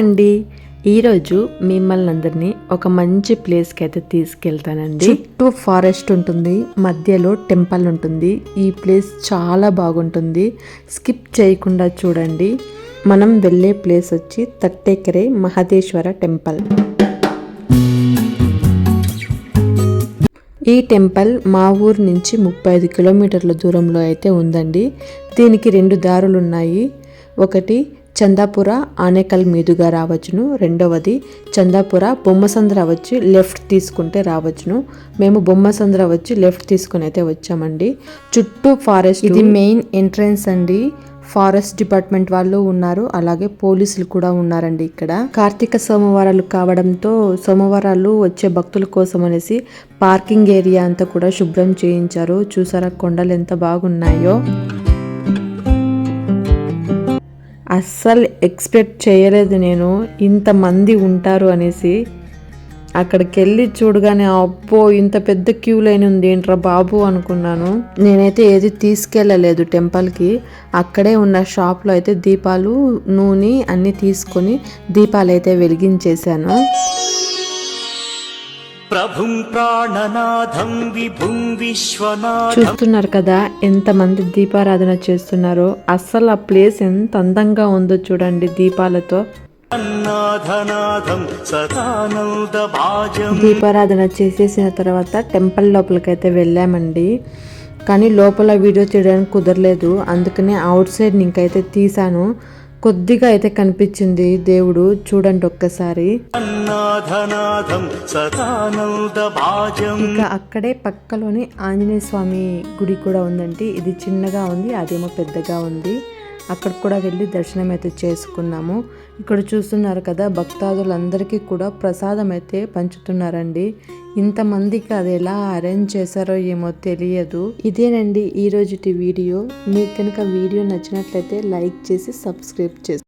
అండి. ఈరోజు మిమ్మల్ని అందరినీ ఒక మంచి ప్లేస్కి అయితే తీసుకెళ్తానండి. చుట్టూ ఫారెస్ట్ ఉంటుంది మధ్యలో టెంపుల్ ఉంటుంది. ఈ ప్లేస్ చాలా బాగుంటుంది. స్కిప్ చేయకుండా చూడండి. మనం వెళ్ళే ప్లేస్ వచ్చి తట్టేకరే మహదేశ్వర టెంపుల్. ఈ టెంపుల్ మా ఊరు నుంచి ముప్పై ఐదు కిలోమీటర్ల దూరంలో అయితే ఉందండి. దీనికి రెండు దారులు ఉన్నాయి ఒకటి చందాపుర ఆనేకల్ మీదుగా రావచ్చును. రెండవది చందాపుర బొమ్మసంద్ర వచ్చి లెఫ్ట్ తీసుకుంటే రావచ్చును. మేము బొమ్మసంద్ర వచ్చి లెఫ్ట్ తీసుకుని అయితే వచ్చామండి. చుట్టూ ఫారెస్ట్ ఇది మెయిన్ ఎంట్రన్స్ అండి. ఫారెస్ట్ డిపార్ట్మెంట్ వాళ్ళు ఉన్నారు. అలాగే పోలీసులు కూడా ఉన్నారండి ఇక్కడ. కార్తీక సోమవారాలు కావడంతో సోమవారాలు వచ్చే భక్తుల కోసం అనేసి పార్కింగ్ ఏరియా అంతా కూడా శుభ్రం చేయించారు. చూసారా కొండలు ఎంత బాగున్నాయో. అస్సలు ఎక్స్పెక్ట్ చేయలేదు నేను ఇంతమంది ఉంటారు అనేసి. అక్కడికి వెళ్ళి చూడగానే అబ్బో ఇంత పెద్ద క్యూ లైన్ ఉంది ఏంట్రా బాబు అనుకున్నాను. నేనైతే ఏది తీసుకెళ్ళలేదు టెంపుల్కి. అక్కడే ఉన్న షాప్లో అయితే దీపాలు నూనె అన్నీ తీసుకొని దీపాలు అయితే వెలిగించేశాను. ప్రభుం ప్రాణనాథం విభుం విశ్వనాథం. చూస్తున్నారు కదా ఎంతమంది దీపారాధన చేస్తున్నారో అస్సలు ఆ ప్లేస్ ఎంత అందంగా ఉందో చూడండి దీపాలతో. దీపారాధన చేసేసిన తర్వాత టెంపుల్ లోపలికైతే వెళ్ళామండి. కానీ లోపల వీడియో తీయడానికి కుదరలేదు. అందుకనే అవుట్ సైడ్ ఇంకైతే తీసాను కొద్దిగా అయితే కనిపించింది దేవుడు చూడండి ఒక్కసారి. ఇంకా అక్కడే పక్కలోని ఆంజనేయ స్వామి గుడి కూడా ఉందండి. ఇది చిన్నగా ఉంది అదేమో పెద్దగా ఉంది. అక్కడ కూడా వెళ్ళి దర్శనం అయితే చేసుకున్నాము. ఇక్కడ చూస్తున్నారు కదా భక్తాదులందరికీ కూడా ప్రసాదం అయితే పంచుతున్నారండి. ఇంతమందికి అది ఎలా అరేంజ్ చేశారో ఏమో తెలియదు. ఇదేనండి ఈ రోజుటి వీడియో. మీకు కనుక వీడియో నచ్చినట్లయితే లైక్ చేసి సబ్స్క్రైబ్ చేసి